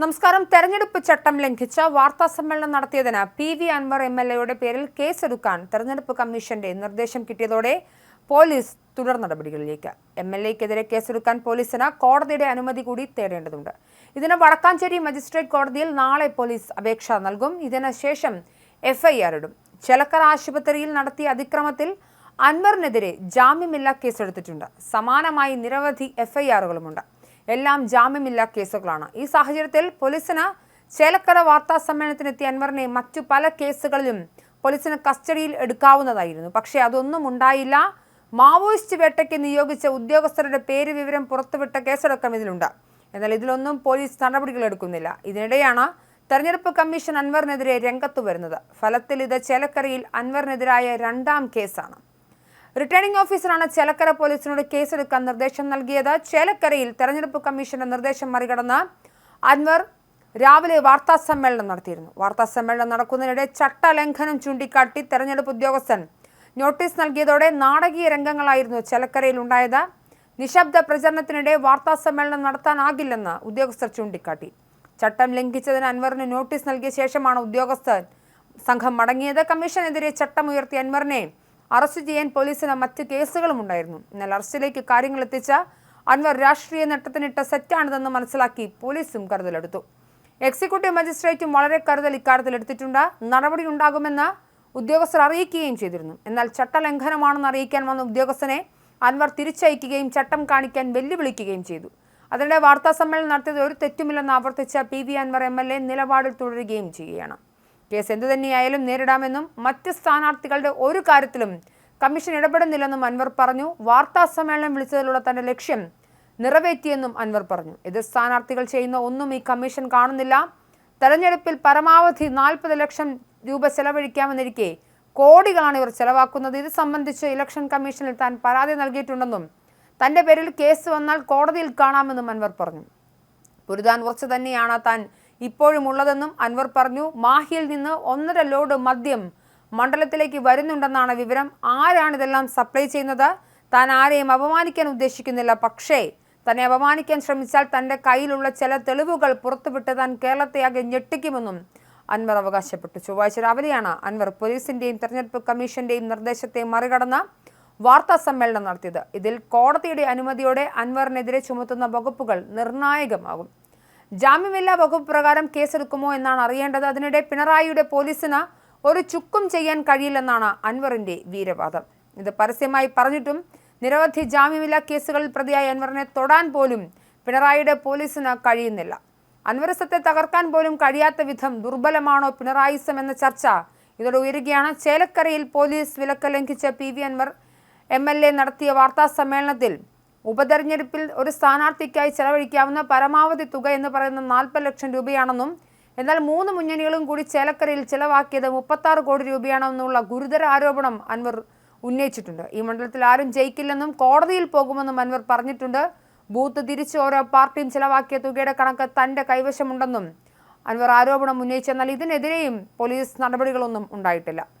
നമസ്കാരം. തെരഞ്ഞെടുപ്പ് ചട്ടം ലംഘിച്ച വാർത്താ സമ്മേളനം നടത്തിയതിന് P V Anvar M L എയുടെ പേരിൽ കേസെടുക്കാൻ തെരഞ്ഞെടുപ്പ് കമ്മീഷന്റെ നിർദ്ദേശം കിട്ടിയതോടെ പോലീസ് തുടർ നടപടികളിലേക്ക്. എം എൽ എക്കെതിരെ കേസെടുക്കാൻ പോലീസിന് കോടതിയുടെ അനുമതി കൂടി തേടേണ്ടതുണ്ട്. ഇതിന് വടക്കാഞ്ചേരി മജിസ്ട്രേറ്റ് കോടതിയിൽ നാളെ പോലീസ് അപേക്ഷ നൽകും. ഇതിന് ശേഷം എഫ്ഐആർ ഇടും. ചെലക്കര ആശുപത്രിയിൽ നടത്തിയ അതിക്രമത്തിൽ അൻവറിനെതിരെ ജാമ്യമില്ലാ കേസെടുത്തിട്ടുണ്ട്. സമാനമായി നിരവധി എഫ്ഐആറുകളുമുണ്ട്. എല്ലാം ജാമ്യമില്ലാ കേസുകളാണ്. ഈ സാഹചര്യത്തിൽ പോലീസിന് ചേലക്കര വാർത്താ സമ്മേളനത്തിനെത്തിയ അൻവറിനെ മറ്റു പല കേസുകളിലും പോലീസിന് കസ്റ്റഡിയിൽ എടുക്കാവുന്നതായിരുന്നു. പക്ഷേ അതൊന്നും ഉണ്ടായില്ല. മാവോയിസ്റ്റ് വേട്ടയ്ക്ക് നിയോഗിച്ച ഉദ്യോഗസ്ഥരുടെ പേര് വിവരം പുറത്തുവിട്ട കേസടക്കം ഇതിലുണ്ട്. എന്നാൽ ഇതിലൊന്നും പോലീസ് നടപടികൾ എടുക്കുന്നില്ല. ഇതിനിടെയാണ് തെരഞ്ഞെടുപ്പ് കമ്മീഷൻ അൻവറിനെതിരെ രംഗത്തു വരുന്നത്. ഫലത്തിൽ ഇത് ചേലക്കരയിൽ അൻവറിനെതിരായ രണ്ടാം കേസാണ്. റിട്ടേണിംഗ് ഓഫീസറാണ് ചേലക്കര പോലീസിനോട് കേസെടുക്കാൻ നിർദ്ദേശം നൽകിയത്. ചേലക്കരയിൽ തെരഞ്ഞെടുപ്പ് കമ്മീഷന്റെ നിർദ്ദേശം മറികടന്ന് അൻവർ രാവിലെ വാർത്താ സമ്മേളനം നടത്തിയിരുന്നു. വാർത്താ സമ്മേളനം നടക്കുന്നതിനിടെ ചട്ടലംഘനം ചൂണ്ടിക്കാട്ടി തെരഞ്ഞെടുപ്പ് ഉദ്യോഗസ്ഥൻ നോട്ടീസ് നൽകിയതോടെ നാടകീയ രംഗങ്ങളായിരുന്നു ചേലക്കരയിൽ ഉണ്ടായത്. നിശബ്ദ പ്രചരണത്തിനിടെ വാർത്താ സമ്മേളനം നടത്താനാകില്ലെന്ന് ഉദ്യോഗസ്ഥർ ചൂണ്ടിക്കാട്ടി. ചട്ടം ലംഘിച്ചതിന് അൻവറിന് നോട്ടീസ് നൽകിയ ശേഷമാണ് ഉദ്യോഗസ്ഥർ സംഘം മടങ്ങിയത്. കമ്മീഷനെതിരെ ചട്ടമുയർത്തിയ അൻവറിനെ അറസ്റ്റ് ചെയ്യാൻ പോലീസിന് മറ്റ് കേസുകളും ഉണ്ടായിരുന്നു. എന്നാൽ അറസ്റ്റിലേക്ക് കാര്യങ്ങൾ എത്തിച്ച അൻവർ രാഷ്ട്രീയ നേട്ടത്തിനിട്ട സെറ്റാണിതെന്ന് മനസ്സിലാക്കി പോലീസും കരുതലെടുത്തു. എക്സിക്യൂട്ടീവ് മജിസ്ട്രേറ്റും വളരെ കരുതൽ ഇക്കാര്യത്തിൽ എടുത്തിട്ടുണ്ട്. നടപടി ഉണ്ടാകുമെന്ന് ഉദ്യോഗസ്ഥർ അറിയിക്കുകയും ചെയ്തിരുന്നു. എന്നാൽ ചട്ടലംഘനമാണെന്ന് അറിയിക്കാൻ വന്ന ഉദ്യോഗസ്ഥനെ അൻവർ തിരിച്ചയക്കുകയും ചട്ടം കാണിക്കാൻ വെല്ലുവിളിക്കുകയും ചെയ്തു. അതിനിടെ വാർത്താസമ്മേളനം നടത്തിയത് ഒരു തെറ്റുമില്ലെന്ന് ആവർത്തിച്ച P V Anvar M L A നിലപാടിൽ തുടരുകയും ചെയ്യുകയാണ്. കേസ് എന്തു തന്നെയായാലും നേരിടാമെന്നും മറ്റ് സ്ഥാനാർത്ഥികളുടെ ഒരു കാര്യത്തിലും കമ്മീഷൻ ഇടപെടുന്നില്ലെന്നും അൻവർ പറഞ്ഞു. വാർത്താ സമ്മേളനം വിളിച്ചതിലുള്ള തന്റെ ലക്ഷ്യം നിറവേറ്റിയെന്നും അൻവർ പറഞ്ഞു. എതിർ സ്ഥാനാർത്ഥികൾ ചെയ്യുന്ന ഒന്നും ഈ കമ്മീഷൻ കാണുന്നില്ല. തെരഞ്ഞെടുപ്പിൽ പരമാവധി നാൽപ്പത് ലക്ഷം രൂപ ചെലവഴിക്കാമെന്നിരിക്കെ കോടികളാണ് ഇവർ ചെലവാക്കുന്നത്. ഇത് സംബന്ധിച്ച് ഇലക്ഷൻ കമ്മീഷനിൽ താൻ പരാതി നൽകിയിട്ടുണ്ടെന്നും തന്റെ പേരിൽ കേസ് വന്നാൽ കോടതിയിൽ കാണാമെന്നും അൻവർ പറഞ്ഞു. പുരുതാൻ ഉറച്ചു തന്നെയാണ് താൻ ഇപ്പോഴും ഉള്ളതെന്നും അൻവർ പറഞ്ഞു മാഹിയിൽ നിന്ന് ഒന്നര ലോഡ് മദ്യം മണ്ഡലത്തിലേക്ക് വരുന്നുണ്ടെന്നാണ് വിവരം. ആരാണിതെല്ലാം സപ്ലൈ ചെയ്യുന്നത്? താൻ ആരെയും അപമാനിക്കാൻ ഉദ്ദേശിക്കുന്നില്ല. പക്ഷേ തന്നെ അപമാനിക്കാൻ ശ്രമിച്ചാൽ തന്റെ കയ്യിലുള്ള ചില തെളിവുകൾ പുറത്തുവിട്ട് താൻ കേരളത്തെയാകെ ഞെട്ടിക്കുമെന്നും അൻവർ അവകാശപ്പെട്ടു. ചൊവ്വാഴ്ച രാവിലെയാണ് അൻവർ പോലീസിന്റെയും തെരഞ്ഞെടുപ്പ് കമ്മീഷന്റെയും നിർദ്ദേശത്തെ മറികടന്ന് വാർത്താ സമ്മേളനം നടത്തിയത്. ഇതിൽ കോടതിയുടെ അനുമതിയോടെ അൻവറിനെതിരെ ചുമത്തുന്ന വകുപ്പുകൾ നിർണായകമാകും. ജാമ്യമില്ലാ വകുപ്പ് പ്രകാരം കേസെടുക്കുമോ എന്നാണ് അറിയേണ്ടത്. അതിനിടെ പിണറായിയുടെ പോലീസിന് ഒരു ചുക്കും ചെയ്യാൻ കഴിയില്ലെന്നാണ് അൻവറിന്റെ വീരവാദം. ഇത് പരസ്യമായി പറഞ്ഞിട്ടും നിരവധി ജാമ്യമില്ലാ കേസുകളിൽ പ്രതിയായ അൻവറിനെ തൊടാൻ പോലും പിണറായിയുടെ പോലീസിന് കഴിയുന്നില്ല. അൻവരസത്തെ തകർക്കാൻ പോലും കഴിയാത്ത വിധം ദുർബലമാണോ പിണറായിസം എന്ന ചർച്ച ഇതോടെ ഉയരുകയാണ്. ചേലക്കരയിൽ പോലീസ് വിലക്ക് ലംഘിച്ച P V Anvar M L A നടത്തിയ വാർത്താ സമ്മേളനത്തിൽ ഉപതെരഞ്ഞെടുപ്പിൽ ഒരു സ്ഥാനാർത്ഥിക്കായി ചെലവഴിക്കാവുന്ന പരമാവധി തുക എന്ന് പറയുന്ന നാൽപ്പത് ലക്ഷം രൂപയാണെന്നും എന്നാൽ മൂന്ന് മുന്നണികളും കൂടി ചേലക്കരയിൽ ചെലവാക്കിയത് മുപ്പത്താറ് കോടി രൂപയാണെന്നുള്ള ഗുരുതര ആരോപണം അൻവർ ഉന്നയിച്ചിട്ടുണ്ട്. ഈ മണ്ഡലത്തിൽ ആരും ജയിക്കില്ലെന്നും കോടതിയിൽ പോകുമെന്നും അൻവർ പറഞ്ഞിട്ടുണ്ട്. ബൂത്ത് തിരിച്ച് ഓരോ പാർട്ടിയും ചെലവാക്കിയ തുകയുടെ കണക്ക് തന്റെ കൈവശമുണ്ടെന്നും അൻവർ ആരോപണം ഉന്നയിച്ചെന്നാൽ ഇതിനെതിരെയും പോലീസ് നടപടികളൊന്നും ഉണ്ടായിട്ടില്ല.